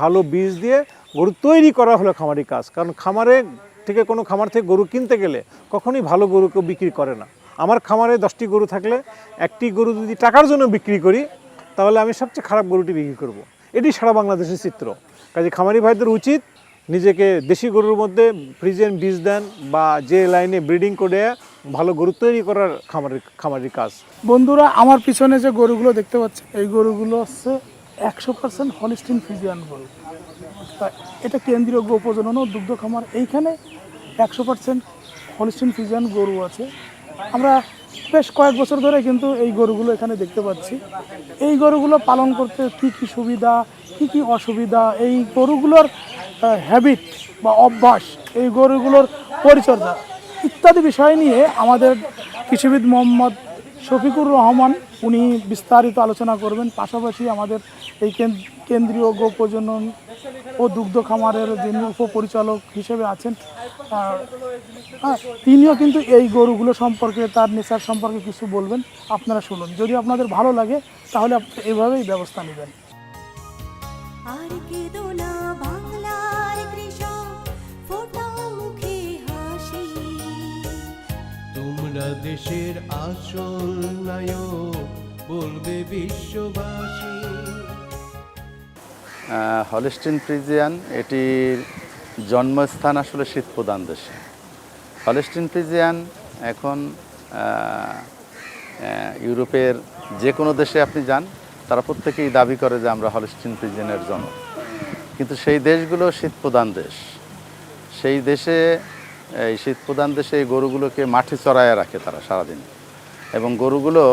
ভালো বীজ দিয়ে গরু তৈরি করা হলো খামারি কাজ। কারণ খামারে থেকে কোনো খামার থেকে গরু কিনতে গেলে কখনোই ভালো গরু কেউ বিক্রি করে না। আমার খামারে দশটি গরু থাকলে একটি গরু যদি টাকার জন্য বিক্রি করি, তাহলে আমি সবচেয়ে খারাপ গরুটি বিক্রি করব। এটি সারা বাংলাদেশের চিত্র। কাজে খামারি ভাইদের উচিত নিজেকে দেশি গরুর মধ্যে ফ্রিজেন বীজ দেন বা যে লাইনে ব্রিডিং করে ভালো গরু তৈরি করার খামারের খামারির কাজ। বন্ধুরা, আমার পিছনে যে গরুগুলো দেখতে পাচ্ছেন, এই গরুগুলো হচ্ছে একশো পার্সেন্ট হলিস্টিন ফিজিয়ান তা এটা কেন্দ্রীয় গো প্রজনন ও দুগ্ধ খামার, এইখানে একশো পার্সেন্ট হলিস্টিন ফিজিয়ান গরু আছে। আমরা বেশ কয়েক বছর ধরে কিন্তু এই গরুগুলো এখানে দেখতে পাচ্ছি। এই গরুগুলো পালন করতে কি কি সুবিধা, কি কি অসুবিধা, এই গরুগুলোর হ্যাবিট বা অভ্যাস, এই গরুগুলোর পরিচর্যা ইত্যাদি বিষয় নিয়ে আমাদের কৃষিবিদ মোহাম্মদ শফিকুর রহমান উনি বিস্তারিত আলোচনা করবেন। পাশাপাশি আমাদের এই কেন্দ্রীয় গো প্রজনন ও দুগ্ধ খামারের যিনি উপপরিচালক হিসেবে আছেন হ্যাঁ, তিনিও কিন্তু এই গরুগুলো সম্পর্কে তার নেচার সম্পর্কে কিছু বলবেন। আপনারা শুনুন। যদি আপনাদের ভালো লাগে তাহলে আপনারা এভাবেই ব্যবস্থা নেবেন। আর কেঁদো দেশের আসল নায়ক বলবে বিশ্ববাসী। হলিস্টিন ফ্রিজিয়ান, এটির জন্মস্থান আসলে শীতপ্রধান দেশে। হলিস্টিন ফ্রিজিয়ান এখন ইউরোপের যে কোনো দেশে আপনি যান, তারা প্রত্যেকেই দাবি করে যে আমরা হলিস্টিন ফ্রিজিয়ানের জন্য কিন্তু সেই দেশগুলো শীতপ্রধান দেশ। সেই দেশে এই শীতপ্রধান দেশে এই গরুগুলোকে মাঠে চড়ায় রাখে তারা সারাদিন। এবং গরুগুলো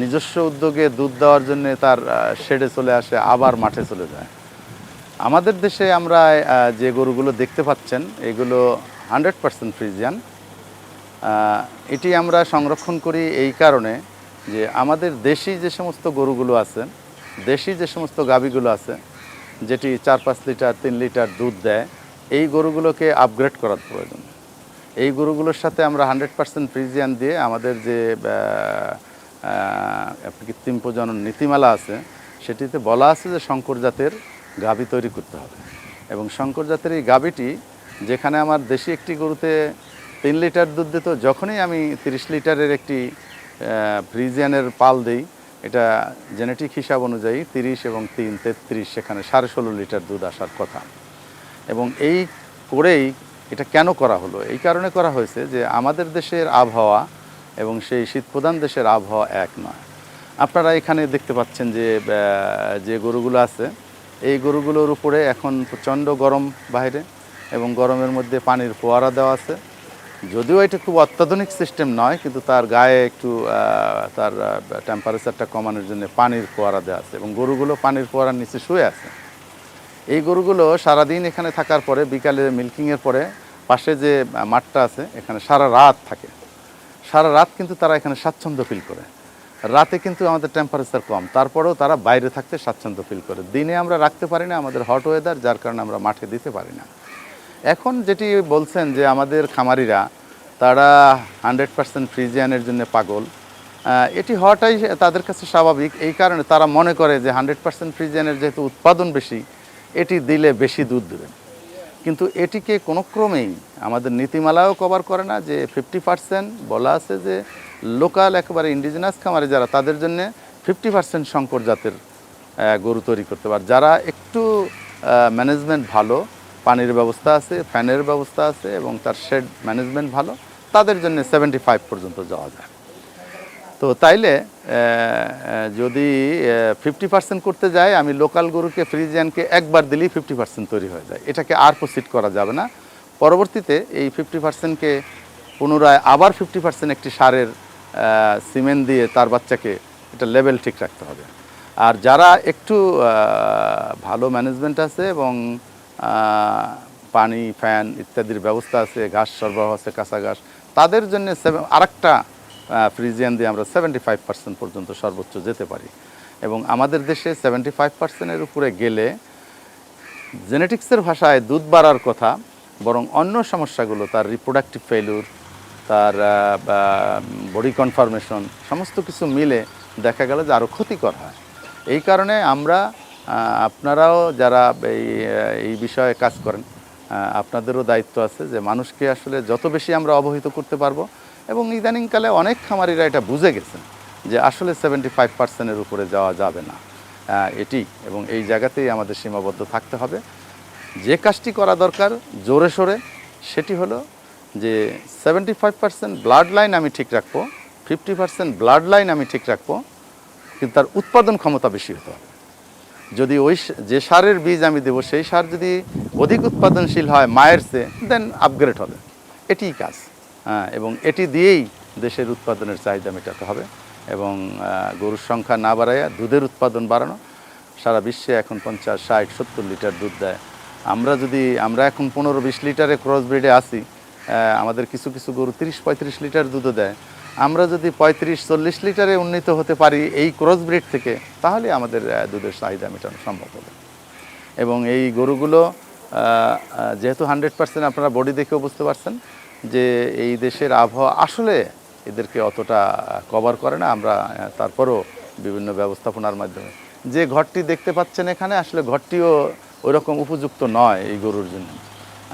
নিজস্ব উদ্যোগে দুধ দেওয়ার জন্য তার শেডে চলে আসে, আবার মাঠে চলে যায়। আমাদের দেশে আমরা যে গরুগুলো দেখতে পাচ্ছেন, এগুলো হান্ড্রেড পার্সেন্ট ফ্রিজিয়ান। এটি আমরা সংরক্ষণ করি এই কারণে যে আমাদের দেশি যে সমস্ত গরুগুলো আছে, দেশি যে সমস্ত গাভীগুলো আছে, যেটি চার পাঁচ লিটার, তিন লিটার দুধ দেয়, এই গরুগুলোকে আপগ্রেড করার প্রয়োজন। এই গরুগুলোর সাথে আমরা হান্ড্রেড পার্সেন্ট ফ্রিজিয়ান দিয়ে আমাদের যে কৃত্রিম প্রজনন নীতিমালা আছে, সেটিতে বলা আছে যে শঙ্কর জাতের গাভী তৈরি করতে হবে। এবং শঙ্কর জাতের এই গাভীটি যেখানে আমার দেশি একটি গরুতে তিন লিটার দুধ দিত, যখনই আমি তিরিশ লিটারের একটি ফ্রিজিয়ানের পাল দিই, এটা জেনেটিক হিসাব অনুযায়ী তিরিশ এবং তিন তেত্রিশ, সেখানে সাড়ে ষোলো লিটার দুধ আসার কথা। এবং এই করেই এটা কেন করা হলো? এই কারণে করা হয়েছে যে আমাদের দেশের আবহাওয়া এবং সেই শীতপ্রধান দেশের আবহাওয়া এক নয়। আপনারা এখানে দেখতে পাচ্ছেন যে যে গরুগুলো আছে, এই গরুগুলোর উপরে এখন প্রচণ্ড গরম বাইরে এবং গরমের মধ্যে পানির ফোয়ারা দেওয়া আছে। যদিও এটা খুব অত্যাধুনিক সিস্টেম নয়, কিন্তু তার গায়ে একটু তার টেম্পারেচারটা কমানোর জন্য পানির ফোয়ারা দেওয়া আছে এবং গরুগুলো পানির ফোয়ারার নিচে শুয়ে আছে। এই গরুগুলো সারাদিন এখানে থাকার পরে, বিকালে মিল্কিংয়ের পরে পাশে যে মাঠটা আছে, এখানে সারা রাত থাকে। সারা রাত কিন্তু তারা এখানে স্বাচ্ছন্দ্য ফিল করে। রাতে কিন্তু আমাদের টেম্পারেচার কম। তারপরেও তারা বাইরে থাকতে স্বাচ্ছন্দ্য ফিল করে। দিনে আমরা রাখতে পারি না আমাদের হট ওয়েদার যার কারণে আমরা মাঠে দিতে পারি না। এখন যেটি বলছেন যে, আমাদের খামারিরা, তারা হান্ড্রেড পার্সেন্ট ফ্রিজিয়ানের জন্য পাগল। এটি হওয়াটাই তাদের কাছে স্বাভাবিক। এই কারণে তারা মনে করে যে হান্ড্রেড পার্সেন্ট ফ্রিজিয়ানের যেহেতু উৎপাদন বেশি এটি দিলে বেশি দুধ দেবে কিন্তু এটিকে কোনো ক্রমেই আমাদের নীতিমালাও কভার করে না যে ফিফটি পার্সেন্ট বলা আছে যে লোকাল একেবারে ইন্ডিজিনাস খামারে যারা, তাদের জন্য ফিফটি পার্সেন্ট শঙ্কর জাতের গরু তৈরি করতে পারে। যারা একটু ম্যানেজমেন্ট ভালো, পানির ব্যবস্থা আছে, ফ্যানের ব্যবস্থা আছে এবং তার শেড ম্যানেজমেন্ট ভালো, তাদের জন্য সেভেন্টি ফাইভ পর্যন্ত যাওয়া যায়। তো তাইলে যদি ফিফটি পার্সেন্ট করতে যায়, আমি লোকাল গরুকে, ফ্রিজিয়ানকে একবার দিলেই ফিফটি পার্সেন্ট তৈরি হয়ে যায়। এটাকে আর প্রসিড করা যাবে না। পরবর্তীতে এই ফিফটি পার্সেন্টকে পুনরায় আবার ফিফটি পার্সেন্ট একটি সারের সিমেন্ট দিয়ে তার বাচ্চাকে এটা লেভেল ঠিক রাখতে হবে। আর যারা একটু ভালো ম্যানেজমেন্ট আছে এবং পানি ফ্যান ইত্যাদির ব্যবস্থা আছে, ঘাস সরবরাহ আছে, কাঁচা ঘাস, তাদের জন্য আরেকটা ফ্রিজিয়ান দিয়ে আমরা সেভেন্টি ফাইভ পার্সেন্ট পর্যন্ত সর্বোচ্চ যেতে পারি। এবং আমাদের দেশে সেভেন্টি ফাইভ পার্সেন্টের উপরে গেলে জেনেটিক্সের ভাষায় দুধ বাড়ার কথা, বরং অন্য সমস্যাগুলো, তার রিপ্রোডাক্টিভ ফেলুর তার বডি কনফার্মেশন সমস্ত কিছু মিলে দেখা গেল যে আরও ক্ষতিকর হয়। এই কারণে আমরা আপনারাও যারা এই এই বিষয়ে কাজ করেন আপনাদেরও দায়িত্ব আছে যে মানুষকে আসলে যত বেশি আমরা অবহিত করতে পারব এবং ইদানিংকালে অনেক খামারিরা এটা বুঝে গেছেন যে আসলে সেভেন্টি ফাইভ পার্সেন্টের উপরে যাওয়া যাবে না। এটি এবং এই জায়গাতেই আমাদের সীমাবদ্ধ থাকতে হবে। যে কাজটি করা দরকার জোরে সোরে, সেটি হলো যে seventy five percent blood line আমি ঠিক রাখব ফিফটি পার্সেন্ট ব্লাড লাইন আমি ঠিক রাখব, কিন্তু তার উৎপাদন ক্ষমতা বেশি হতে হবে। যদি ওই যে সারের বীজ আমি দেবো, সেই সার যদি অধিক উৎপাদনশীল হয়, মায়ের চেয়ে দেন আপগ্রেড হবে। এটিই কাজ। এবং এটি দিয়েই দেশের উৎপাদনের চাহিদা মেটাতে হবে এবং গরুর সংখ্যা না বাড়াইয়া দুধের উৎপাদন বাড়ানো। সারা বিশ্বে এখন পঞ্চাশ, ষাট, সত্তর লিটার দুধ দেয়। আমরা যদি, আমরা এখন পনেরো, বিশ লিটারে ক্রস ব্রিডে আসি আমাদের কিছু কিছু গরু তিরিশ, পঁয়ত্রিশ লিটার দুধও দেয়। আমরা যদি পঁয়ত্রিশ, চল্লিশ লিটারে উন্নীত হতে পারি এই ক্রস ব্রিড থেকে, তাহলে আমাদের দুধের চাহিদা মেটানো সম্ভব হবে। এবং এই গরুগুলো যেহেতু হান্ড্রেড পার্সেন্ট আপনারা বডি দেখেও বুঝতে পারছেন যে এই দেশের আবহাওয়া আসলে এদেরকে অতটা কভার করে না। আমরা তারপরও বিভিন্ন ব্যবস্থাপনার মাধ্যমে। যে ঘরটি দেখতে পাচ্ছেন এখানে, আসলে ঘরটিও ওইরকম উপযুক্ত নয় এই গরুর জন্য।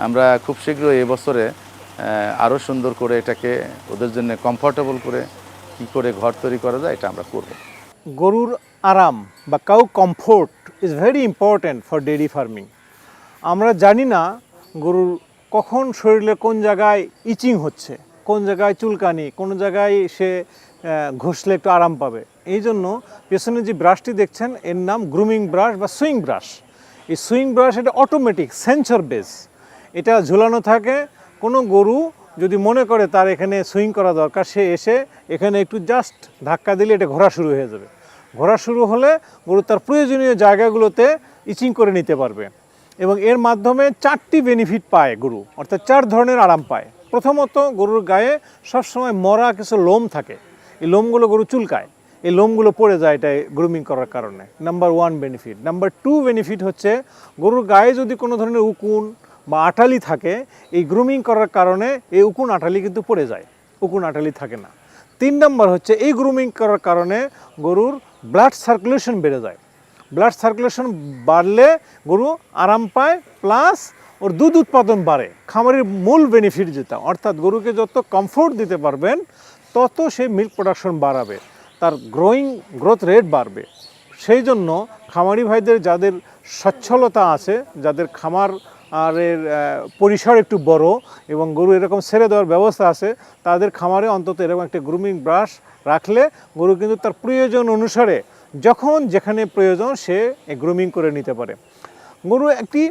আমরা খুব শীঘ্র এবছরে আরও সুন্দর করে এটাকে ওদের জন্য কমফোর্টেবল করে কি করে ঘর তৈরি করা যায় এটা আমরা করব। গরুর আরাম বা cow comfort is very important for dairy farming আমরা জানি না গরুর কখন শরীরে কোন জায়গায় ইচিং হচ্ছে, কোন জায়গায় চুলকানি, কোন জায়গায় সে ঘষলে একটু আরাম পাবে। এই জন্য পেছনে যে ব্রাশটি দেখছেন, এর নাম গ্রুমিং ব্রাশ বা সুইং ব্রাশ এই সুইং ব্রাশ এটা অটোমেটিক সেন্সর বেস এটা ঝুলানো থাকে। কোনো গরু যদি মনে করে তার এখানে সুইং করা দরকার, সে এসে এখানে একটু জাস্ট ধাক্কা দিলে এটা ঘোরা শুরু হয়ে যাবে। ঘোরা শুরু হলে গরু তার প্রয়োজনীয় জায়গাগুলোতে ইচিং করে নিতে পারবে। এবং এর মাধ্যমে চারটি বেনিফিট পায় গরু, অর্থাৎ চার ধরনের আরাম পায়। প্রথমত, গরুর গায়ে সবসময় মরা কিছু লোম থাকে। এই লোমগুলো গরু চুলকায়। এই লোমগুলো পড়ে যায় এটা গ্রুমিং করার কারণে। Number one benefit number two benefit হচ্ছে, গরুর গায়ে যদি কোনো ধরনের উকুন বা আটালি থাকে, এই গ্রুমিং করার কারণে এই উকুন আটালি কিন্তু পড়ে যায়। উকুন আটালি থাকে না। তিন নম্বর হচ্ছে, এই গ্রুমিং করার কারণে গরুর ব্লাড সার্কুলেশন বেড়ে যায়। ব্লাড সার্কুলেশন বাড়লে গরু আরাম পায় প্লাস ওর দুধ উৎপাদন বাড়ে। খামারের মূল বেনিফিট যেটা, অর্থাৎ গরুকে যত কমফোর্ট দিতে পারবেন, তত সে মিল্ক প্রোডাকশন বাড়াবে, তার গ্রোয়িং গ্রোথ রেট বাড়বে। সেই জন্য খামারি ভাইদের যাদের সচ্ছলতা আছে, যাদের খামার আর এর পরিসর একটু বড় এবং গরু এরকম ছেড়ে দেওয়ার ব্যবস্থা আছে, তাদের খামারে অন্তত এরকম একটা গ্রুমিং ব্রাশ রাখলে গরু কিন্তু তার প্রয়োজন অনুসারে যখন যেখানে প্রয়োজন সে গ্রুমিং করে নিতে পারে। গরু একটি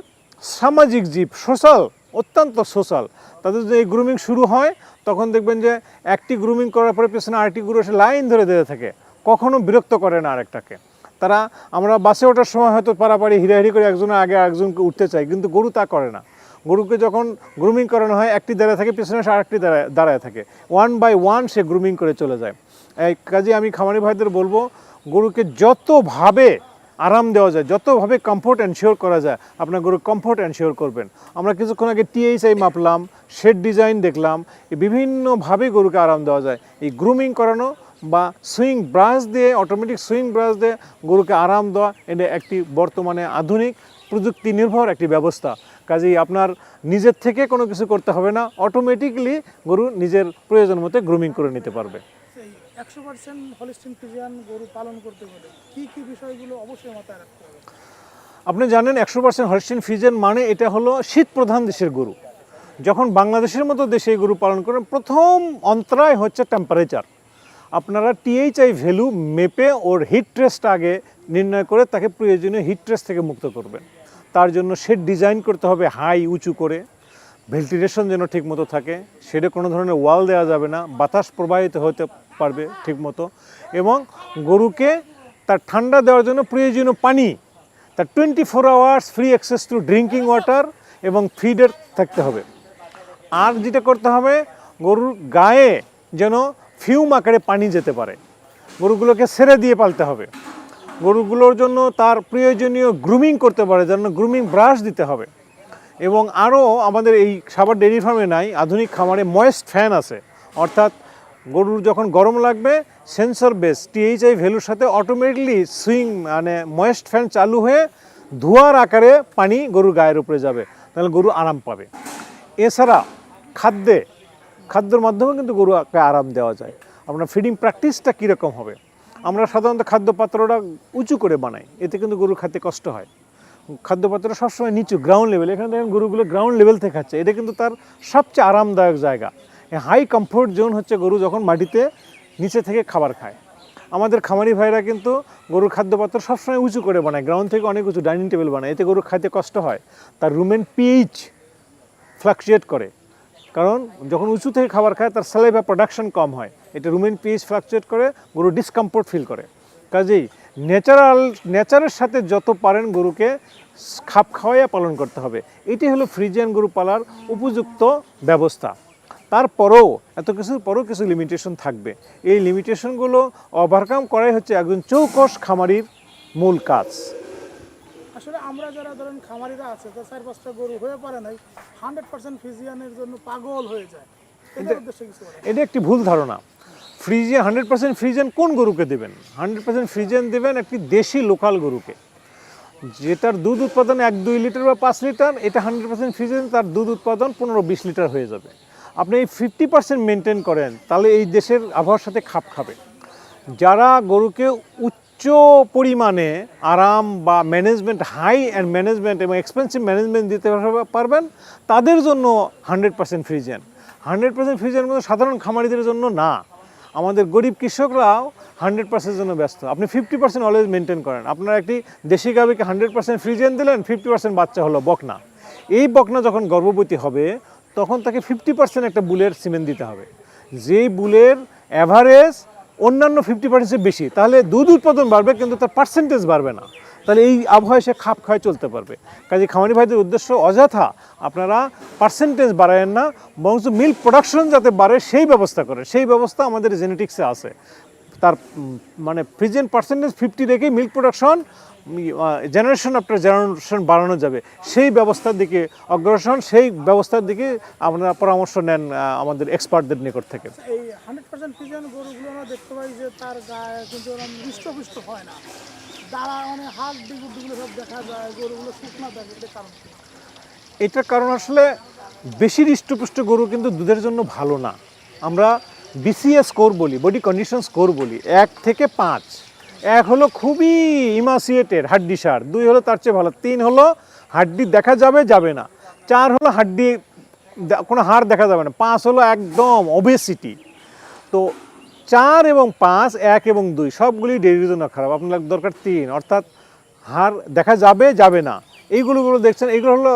সামাজিক জীব সোশ্যাল অত্যন্ত সোশ্যাল তাদের এই গ্রুমিং শুরু হয়, তখন দেখবেন যে একটি গ্রুমিং করার পরে পেছনে আরেকটি গরু এসে লাইন ধরে দিতে থাকে। কখনো বিরক্ত করে না আরেকটাকে। তারা, আমরা বাসে ওঠার সময় হয়তো পারাপাড়ি হিরাহিরি করে একজনের আগে একজনকে উঠতে চাই কিন্তু গরু তা করে না। গরুকে যখন গ্রুমিং করানো হয়, একটি দাঁড়ায় থাকে, পেছনে এসে আরেকটি দাঁড়ায় দাঁড়ায় থাকে। ওয়ান বাই ওয়ান সে গ্রুমিং করে চলে যায়। কাজে আমি খামারি ভাইদের বলব গরুকে যতভাবে আরাম দেওয়া যায়, যতভাবে কমফোর্ট এনশিওর করা যায়, আপনার গরু কমফোর্ট এনশিওর করবেন। আমরা কিছুক্ষণ আগে টিএইচআই মাপলাম শেড ডিজাইন দেখলাম বিভিন্নভাবে গরুকে আরাম দেওয়া যায়। এই গ্রুমিং করানো বা সুইং ব্রাশ দিয়ে অটোমেটিক সুইং ব্রাশ দিয়ে গরুকে আরাম দেওয়া, এটা একটি বর্তমানে আধুনিক প্রযুক্তি নির্ভর একটি ব্যবস্থা। কাজেই আপনার নিজের থেকে কোনো কিছু করতে হবে না অটোমেটিকলি গরু নিজের প্রয়োজন মতো গ্রুমিং করে নিতে পারবে। একশো পার্সেন্ট হলিস্টিন ফিজিয়ান গরু পালন করতে বিষয়গুলো অবশ্যই মাথায় রাখতে হবে। আপনি জানেন একশো পার্সেন্ট হলস্টিন ফিজেন মানে এটা হলো শীত প্রধান দেশের গরু। যখন বাংলাদেশের মতো দেশে গরু পালন করেন, প্রথম অন্তরায় হচ্ছে টেম্পারেচার আপনারা টিএইচআই ভ্যালু মেপে ওর হিট ট্রেসটা আগে নির্ণয় করে তাকে প্রয়োজনীয় হিট ট্রেস থেকে মুক্ত করবেন। তার জন্য শেড ডিজাইন করতে হবে হাই উঁচু করে। ভেন্টিলেশন যেন ঠিকমতো থাকে। শেডে কোনো ধরনের ওয়াল দেওয়া যাবে না। বাতাস প্রবাহিত হতে পারবে ঠিকমতো। এবং গরুকে তার ঠান্ডা দেওয়ার জন্য প্রয়োজনীয় পানি, তার twenty four hours free access to drinking water এবং ফিডের থাকতে হবে। আর যেটা করতে হবে, গরুর গায়ে যেন ফিউম আকারে পানি যেতে পারে। গরুগুলোকে সেরে দিয়ে পালতে হবে। গরুগুলোর জন্য তার প্রয়োজনীয় গ্রুমিং করতে পারে, যেন গ্রুমিং ব্রাশ দিতে হবে। এবং আরও আমাদের এই সাবার ডেয়ারি ফার্মে নাই, আধুনিক খামারে ময়েস্ট ফ্যান আছে, অর্থাৎ গরুর যখন গরম লাগবে সেন্সর বেস টিএইচআই ভ্যালুর সাথে অটোমেটিকলি সুইং মানে ময়েস্ট ফ্যান চালু হয়ে ধোঁয়ার আকারে পানি গরুর গায়ের উপরে যাবে, তাহলে গরু আরাম পাবে। এছাড়া খাদ্যে, খাদ্যের মাধ্যমে কিন্তু গরুকে আরাম দেওয়া যায়। আপনার ফিডিং প্র্যাকটিসটা কীরকম হবে? আমরা সাধারণত খাদ্যপাত্রটা উঁচু করে বানাই, এতে কিন্তু গরুর খাতে কষ্ট হয়। খাদ্য পাত্রটা সবসময় নিচু গ্রাউন্ড লেভেল এখানে দেখেন গরুগুলো গ্রাউন্ড লেভেল থেকে খাচ্ছে, এটা কিন্তু তার সবচেয়ে আরামদায়ক জায়গা। হাই কমফোর্ট জোন হচ্ছে গরু যখন মাটিতে নিচে থেকে খাবার খায়। আমাদের খামারি ভাইরা কিন্তু গরুর খাদ্যপাত্র সবসময় উঁচু করে বানায় গ্রাউন্ড থেকে অনেক উঁচু ডাইনিং টেবিল বানায়। এতে গরু খাইতে কষ্ট হয়, তার রুমেন পিএইচ ফ্লাকচুয়েট করে। কারণ যখন উঁচু থেকে খাবার খায়, তার স্যালাইভা প্রোডাকশন কম হয়। এটা রুমেন পিএইচ ফ্লাকচুয়েট করে, গরু ডিসকমফোর্ট ফিল করে। কাজেই ন্যাচারাল নেচারের সাথে যত পারেন গরুকে খাপ খাওয়াইয়া পালন করতে হবে। এটি হলো ফ্রিজিয়ান গরু পালার উপযুক্ত ব্যবস্থা। তারপরেও এত কিছুর পরেও কিছু লিমিটেশন থাকবে। এই লিমিটেশনগুলো ওভারকাম করাই হচ্ছে একজন চৌকস খামারির মূল কাজ। আসলে আমরা যারা ধরেন খামারিরা আছে তো চার পাঁচটা গরু হয়ে পারে নাই হান্ড্রেড পার্সেন্ট ফিজিয়ানের জন্য পাগল হয়ে যায়। এটা একটি ভুল ধারণা। ফ্রিজিয়ান হান্ড্রেড পার্সেন্ট ফ্রিজিয়ান কোন গরুকে দেবেন? হান্ড্রেড পার্সেন্ট ফ্রিজিয়ান দেবেন একটি দেশি লোকাল গরুকে। যেটার দুধ উৎপাদন এক দুই লিটার বা পাঁচ লিটার এটা হান্ড্রেড পার্সেন্ট ফ্রিজিয়ান তার দুধ উৎপাদন পনেরো বিশ লিটার হয়ে যাবে। আপনি এই ফিফটি পার্সেন্ট মেনটেন করেন, তাহলে এই দেশের আবহাওয়ার সাথে খাপ খাবে। যারা গরুকে উচ্চ পরিমাণে আরাম বা ম্যানেজমেন্ট হাই অ্যান্ড ম্যানেজমেন্ট এবং এক্সপেন্সিভ ম্যানেজমেন্ট দিতে পারবেন, তাদের জন্য hundred percent Friesian hundred percent Friesian মধ্যে সাধারণ খামারিদের জন্য না। আমাদের গরিব কৃষকরাও হান্ড্রেড পার্সেন্টের জন্য ব্যস্ত। আপনি ফিফটি পার্সেন্ট অলওয়েজ মেনটেন করেন। আপনার একটি দেশি গাভিকে হান্ড্রেড পার্সেন্ট ফ্রিজিয়ান দিলেন ফিফটি পার্সেন্ট বাচ্চা হলো বকনা। এই বকনা যখন গর্ভবতী হবে তখন তাকে ফিফটি পার্সেন্ট একটা বুলের সিমেন্ট দিতে হবে। যেই বুলের অ্যাভারেজ অন্যান্য ফিফটি পার্সেন্টের বেশি, তাহলে দুধ উৎপাদন বাড়বে কিন্তু তার পার্সেন্টেজ বাড়বে না। তাহলে এই আবহাওয়ায় সে খাপ খায় চলতে পারবে। কাজে খামারি ভাইদের উদ্দেশ্য অযথা আপনারা পার্সেন্টেজ বাড়ায়েন না, বরঞ্চ মিল্ক প্রোডাকশন যাতে বাড়ে সেই ব্যবস্থা করে সেই ব্যবস্থা আমাদের জেনেটিক্সে আছে। তার মানে প্রেজেন্ট পার্সেন্টেজ ফিফটি রেখেই milk production generation after generation বাড়ানো যাবে। সেই ব্যবস্থার দিকে অগ্রসর সেই ব্যবস্থার দিকে আপনারা পরামর্শ নেন আমাদের এক্সপার্টদের নিকট থেকে। এই হান্ড্রেড পার্সেন্ট ফিজিয়ান গরুগুলো আমরা দেখতে পাই যে তার গায়ে কিন্তু ওরকম হৃষ্টপুষ্ট হয় না। দাঁড়া মানে হাত ডিগুড্ডিগুলো সব দেখা যায় গরুগুলো শুকনা থাকে এটা কারণ এটার কারণ আসলে বেশি হৃষ্টপুষ্ট গরু কিন্তু দুধের জন্য ভালো না। আমরা বিসিএস স্কোর বলি বডি কন্ডিশন স্কোর বলি এক থেকে পাঁচ। এক হলো খুবই ইমাসিয়েটেড হাড্ডি সার, দুই হলো তার চেয়ে ভালো, তিন হলো হাড্ডি দেখা যাবে যাবে না। চার হলো হাড্ডি কোনো হাড় দেখা যাবে না, পাঁচ হলো একদম ওবেসিটি তো চার এবং পাঁচ, এক এবং দুই, সবগুলি ডেরির জন্য খারাপ, আপনার দরকার তিন, অর্থাৎ হার দেখা যাবে যাবে না। এইগুলোগুলো দেখছেন এগুলো হলো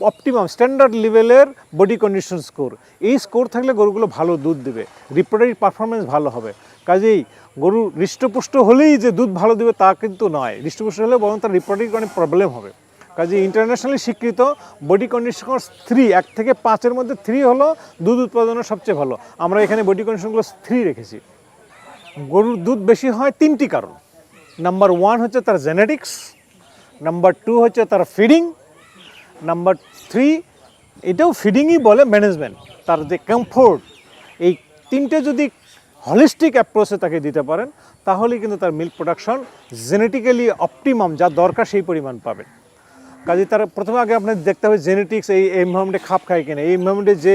অপটিমাম স্ট্যান্ডার্ড লেভেলের বডি কন্ডিশন স্কোর এই স্কোর থাকলে গরুগুলো ভালো দুধ দেবে রিপ্রোডাক্টিভ পারফরমেন্স ভালো হবে। কাজেই গরু হৃষ্টপুষ্ট হলেই যে দুধ ভালো দেবে তা কিন্তু নয়। হৃষ্টপুষ্ট হলে বরং তার রিপোর্টিং অনেক প্রবলেম হবে। কাজে ইন্টারন্যাশনালি স্বীকৃত বডি কন্ডিশন থ্রি এক থেকে পাঁচের মধ্যে থ্রি হলো দুধ উৎপাদনের সবচেয়ে ভালো। আমরা এখানে বডি কন্ডিশনগুলো থ্রি রেখেছি। গরুর দুধ বেশি হয় তিনটি কারণ। নাম্বার ওয়ান হচ্ছে তার জেনেটিক্স নাম্বার টু হচ্ছে তার ফিডিং নাম্বার থ্রি এটাও ফিডিংই বলে ম্যানেজমেন্ট তার যে কমফোর্ট এই তিনটে যদি হলিস্টিক অ্যাপ্রোচে তাকে দিতে পারেন তাহলে কিন্তু তার মিল্ক প্রোডাকশন জেনেটিক্যালি অপটিমাম যা দরকার সেই পরিমাণ পাবেন কাজে তার প্রথমে আগে আপনার দেখতে হবে জেনেটিক্স এই এনভারমেন্টে খাপ খায় কিনা। এই এনভারমেন্টে যে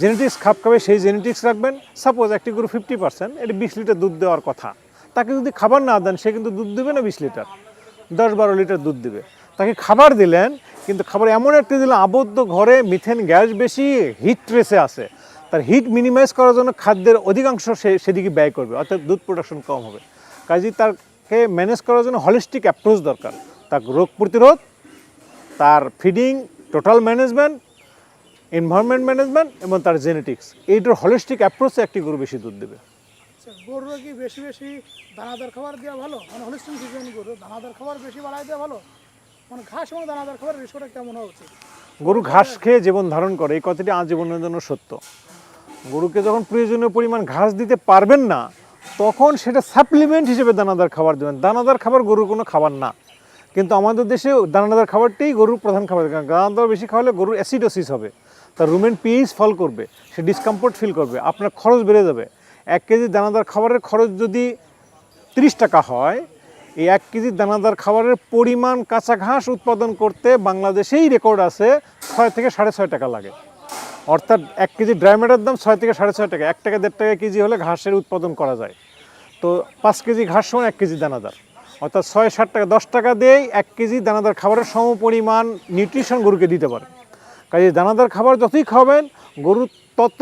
জেনেটিক্স খাপ খাবে, সেই জেনেটিক্স রাখবেন। সাপোজ একটি গরু ফিফটি পার্সেন্ট এটি বিশ লিটার দুধ দেওয়ার কথা। তাকে যদি খাবার না দেন, সে কিন্তু দুধ দেবে না বিশ লিটার। দশ বারো লিটার দুধ দেবে। তাকে খাবার দিলেন, কিন্তু খাবার এমন একটি দিলেন, আবদ্ধ ঘরে মিথেন গ্যাস বেশি হিট রেসে আছে। তার হিট মিনিমাইজ করার জন্য খাদ্যের অধিকাংশ সে সেদিকে ব্যয় করবে অর্থাৎ দুধ প্রোডাকশন কম হবে। কাজেই তাকে ম্যানেজ করার জন্য হলিস্টিক অ্যাপ্রোচ দরকার। তার রোগ প্রতিরোধ তার feeding total management environment management এবং তার জেনেটিক্স এইটার হলিস্টিক অ্যাপ্রোচে একটি গরু বেশি দুধ দেবে। আচ্ছা, গরুরা কি বেশি বেশি দানাদার খাবার দেওয়া ভালো? মানে হলিস্টিন ফিজিয়ান গরু দানাদার খাবার বেশি বাড়াই দেওয়া ভালো? মানে ঘাস এবং দানাদার খাবার রেশোটা কেমন হওয়া উচিত? গরু ঘাস খেয়ে জীবন ধারণ করে এই কথাটি আজীবনের জন্য সত্য। গরুকে যখন প্রয়োজনীয় পরিমাণ ঘাস দিতে পারবেন না, তখন সেটা সাপ্লিমেন্ট হিসেবে দানাদার খাবার দেবেন। দানাদার খাবার গরুর কোনো খাবার না। কিন্তু আমাদের দেশে দানাদার খাবারটাই গরুর প্রধান খাবার। কারণ দানাদার বেশি খাওয়ালে গরুর অ্যাসিডোসিস হবে। তার রুমেন পিএইচ ফল করবে, সে ডিসকমফোর্ট ফিল করবে, আপনার খরচ বেড়ে যাবে। এক কেজি দানাদার খাবারের খরচ যদি তিরিশ টাকা হয়, এই এক কেজি দানাদার খাবারের পরিমাণ কাঁচা ঘাস উৎপাদন করতে বাংলাদেশেই রেকর্ড আছে, ছয় থেকে সাড়ে ছয় টাকা লাগে। অর্থাৎ এক কেজি ড্রাই ম্যাটার দাম ছয় থেকে সাড়ে ছয় টাকা। এক টাকা, দেড় টাকা কেজি হলে ঘাসের উৎপাদন করা যায়। তো পাঁচ কেজি ঘাস সময় এক কেজি দানাদার। অর্থাৎ ছয় ষাট টাকা, দশ টাকা দিয়েই এক কেজি দানাদার খাবারের সম পরিমাণ নিউট্রিশন গরুকে দিতে পারে। কাজে দানাদার খাবার যতই খাবেন গরুর তত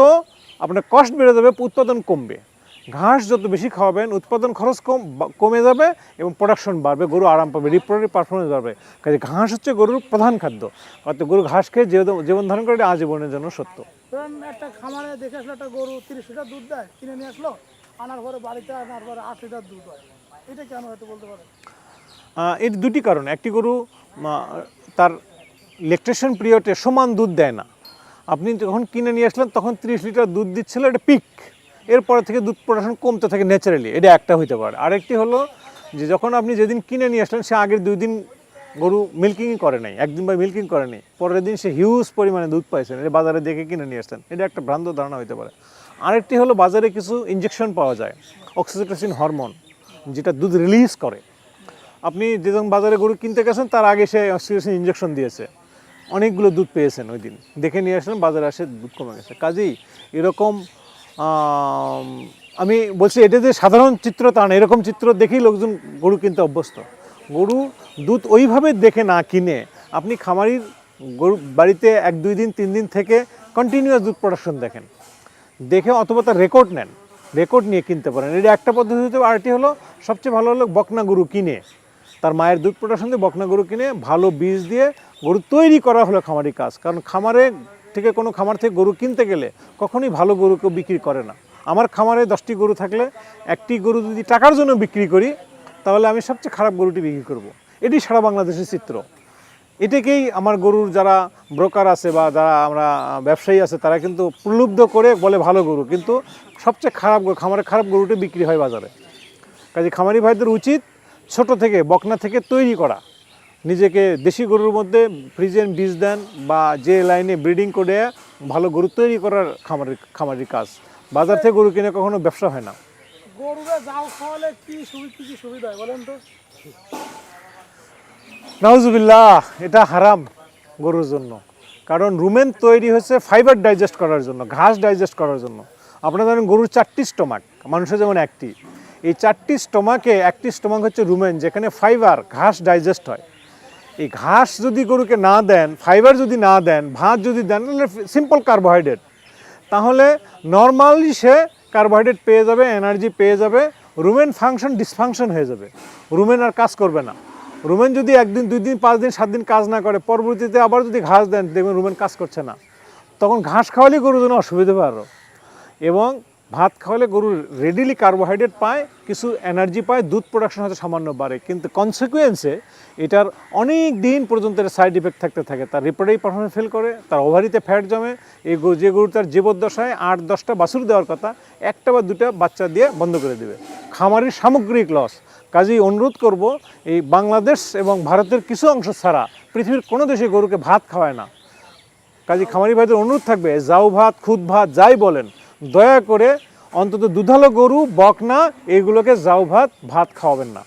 আপনার কস্ট বেড়ে যাবে, উৎপাদন কমবে। ঘাস যত বেশি খাওয়াবেন উৎপাদন খরচ কম কমে যাবে এবং প্রোডাকশন বাড়বে গরু আরাম পাবে রিপ্রোডাক্টিভ পারফরমেন্স বাড়বে। কাজে ঘাস হচ্ছে গরুর প্রধান খাদ্য। অর্থাৎ গরু ঘাস খেয়ে জীবন- ধারণ করে আজীবনের জন্য সত্য। একটা খামারে দেখে আসলো একটা গরু তিরিশ লিটার দুধ দেয় কিনে নিয়ে আসলো আনার পরে বাড়িতে আনার পরে আট লিটার দুধ হয়। এটা কেন হয়তো বলতে পারেন এর দুটি কারণ। একটি গরু তার লেকটেশন পিরিয়ডে সমান দুধ দেয় না। আপনি যখন কিনে নিয়ে আসলেন তখন তিরিশ লিটার দুধ দিচ্ছিল এটা পিক এরপরে থেকে দুধ প্রোডাকশন কমতে থাকে ন্যাচারালি এটা একটা হইতে পারে। আরেকটি হলো যে যখন আপনি যেদিন কিনে নিয়ে আসলেন, সে আগের দুই দিন গরু মিল্কিংই করে নাই, একদিন বা মিল্কিং করে নাই, পরের দিন সে হিউজ পরিমাণে দুধ পাইছেন, এটা বাজারে দেখে কিনে নিয়ে আসলেন, এটা একটা ভ্রান্ত ধারণা হইতে পারে। আরেকটি হলো বাজারে কিছু ইঞ্জেকশন পাওয়া যায় অক্সিটোসিন হরমোন যেটা দুধ রিলিজ করে। আপনি যেজন বাজারে গরু কিনতে গেছেন, তার আগে সে অক্সিজেন ইঞ্জেকশন দিয়েছে। অনেকগুলো দুধ পেয়েছেন ওই দিন। দেখে নিয়ে আসলেন, বাজারে আসে দুধ কমে গেছে। কাজেই এরকম আম, বলছি এটা যে সাধারণ চিত্র তা না এরকম চিত্র দেখেই লোকজন গরু কিনতে অভ্যস্ত। গরু দুধ ওইভাবে দেখে না কিনে। আপনি খামারির গরু বাড়িতে এক দুই দিন তিন দিন থেকে কন্টিনিউয়াস দুধ প্রোডাকশন দেখেন। দেখে অথবা তার রেকর্ড নেন। রেকর্ড নিয়ে কিনতে পারেন। এটা একটা পদ্ধতি হতে পারে। আরেকটি হলো সবচেয়ে ভালো হলো বকনা গরু কিনে। তার মায়ের দুধ প্রোডাকশন দিয়ে বকনা গরু কিনে ভালো বীজ দিয়ে গরু তৈরি করা হলো খামারি কাজ। কারণ খামারে থেকে কোনো খামার থেকে গরু কিনতে গেলে কখনোই ভালো গরু কেউ বিক্রি করে না। আমার খামারে দশটি গরু থাকলে একটি গরু যদি টাকার জন্য বিক্রি করি, তাহলে আমি সবচেয়ে খারাপ গরুটি বিক্রি করব। এটি সারা বাংলাদেশের চিত্র। এটাকেই আমার গরুর যারা ব্রোকার আছে বা যারা আমরা ব্যবসায়ী আছে, তারা কিন্তু প্রলুব্ধ করে বলে ভালো গরু। কিন্তু সবচেয়ে খারাপ খামারে খারাপ গরুটি বিক্রি হয় বাজারে। কাজে খামারি ভাইদের উচিত ছোট থেকে, বকনা থেকে তৈরি করা। নিজেকে দেশি গরুর মধ্যে ফ্রিজেন বীজ দেন বা যে লাইনে ব্রিডিং করে ভালো গরু তৈরি করার খামারের খামারির কাজ। বাজার থেকে গরু কিনে কখনো ব্যবসা হয় না। গরুরা যাও খাওয়ালে কি সুবিধা কি কি সুবিধা বলেন তো? নাউজুবিল্লাহ এটা হারাম গরুর জন্য। কারণ রুমেন তৈরি হচ্ছে ফাইবার ডাইজেস্ট করার জন্য ঘাস ডাইজেস্ট করার জন্য। আপনারা জানেন গরুর চারটি স্টোমাক মানুষের যেমন একটি। এই চারটি স্টোমাকে একটি স্টোমাক হচ্ছে রুমেন যেখানে ফাইবার ঘাস ডাইজেস্ট হয়। এই ঘাস যদি গরুকে না দেন ফাইবার যদি না দেন ভাত যদি দেন, তাহলে সিম্পল কার্বোহাইড্রেট তাহলে নর্মালি সে কার্বোহাইড্রেট পেয়ে যাবে এনার্জি পেয়ে যাবে রুমেন ফাংশন ডিসফাংশন হয়ে যাবে। রুমেন আর কাজ করবে না। রুমেন যদি একদিন, দুই দিন, পাঁচ দিন, সাত দিন কাজ না করে, পরবর্তীতে আবার যদি ঘাস দেন, দেখবেন রুমেন কাজ করছে না। তখন ঘাস খাওয়ালেই গরুর জন্য অসুবিধা আরও এবং ভাত খাওয়ালে গরু রেডিলি কার্বোহাইড্রেট পায়, কিছু এনার্জি পায়, দুধ প্রোডাকশন হয়তো সামান্য বাড়ে। কিন্তু কনসিকুয়েন্সে এটার অনেক দিন পর্যন্ত এর সাইড ইফেক্ট থাকতে থাকে। তার রিপ্রোডাক্টিভ পারফরমেন্স ফেল করে, তার ওভারিতে ফ্যাট জমে, এই যে গরু তার জীবদ্দশায় আট, দশটা বাছুর দেওয়ার কথা, একটা বা দুটা বাচ্চা দিয়ে বন্ধ করে দেবে। খামারের সামগ্রিক লস কাজেই অনুরোধ করব, এই বাংলাদেশ এবং ভারতের কিছু অংশ ছাড়া পৃথিবীর কোনো দেশে গরুকে ভাত খাওয়ায় না। কাজে খামারি ভাইদের অনুরোধ থাকবে জাউ ভাত, খুদ ভাত, যাই বলেন দয়া করে অন্তত দুধালো গরু বকনা এগুলোকে জাউ ভাত ভাত খাওয়াবেন না।